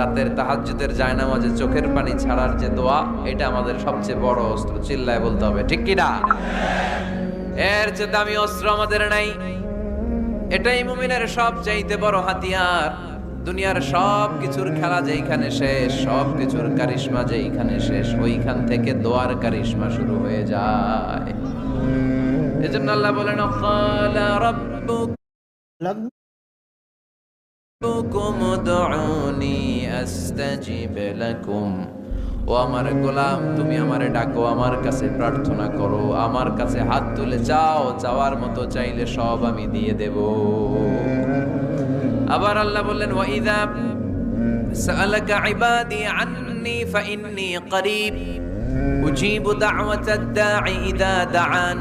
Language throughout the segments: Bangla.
রাতের তাহাজ্জুদের জায়নামাজে চোখের পানি ছাড়ার যে দোয়া, এটা আমাদের সবচেয়ে বড় অস্ত্র। চিল্লায় বলতে হবে, ঠিক কি না এর যে দামি অস্ত্র আমাদের নাই। এটাই মুমিনের সব চাইতে বড় হাতিয়ার। দুনিয়ার সব কিছুর খেলা যেইখানে শেষ সব কিছুর কারিশমা যেইখানে শেষ, ওইখান থেকে দোয়ার কারিশমা শুরু হয়ে যায়। এজন্য আল্লাহ বলেন কুম দউনি আস্তাজিব লাকুম ও আমার গোলাম, তুমি আমারে ডাকো, আমার কাছে প্রার্থনা করো, আমার কাছে হাত তুলে চাও, চাওয়ার মতো চাইলে সব আমি দিয়ে দেব। আবার আল্লাহ বললেন ওয়াইদা সালাকা ইবাদি আননি ফাইন্নি করিব। উজিবু দাওয়াতাদ দাঈ ইদা দাআন,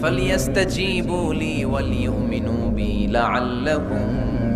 ফালিয়াস্তাজিবু লি ওয়ালিউমিনু বি লাআল্লাহুম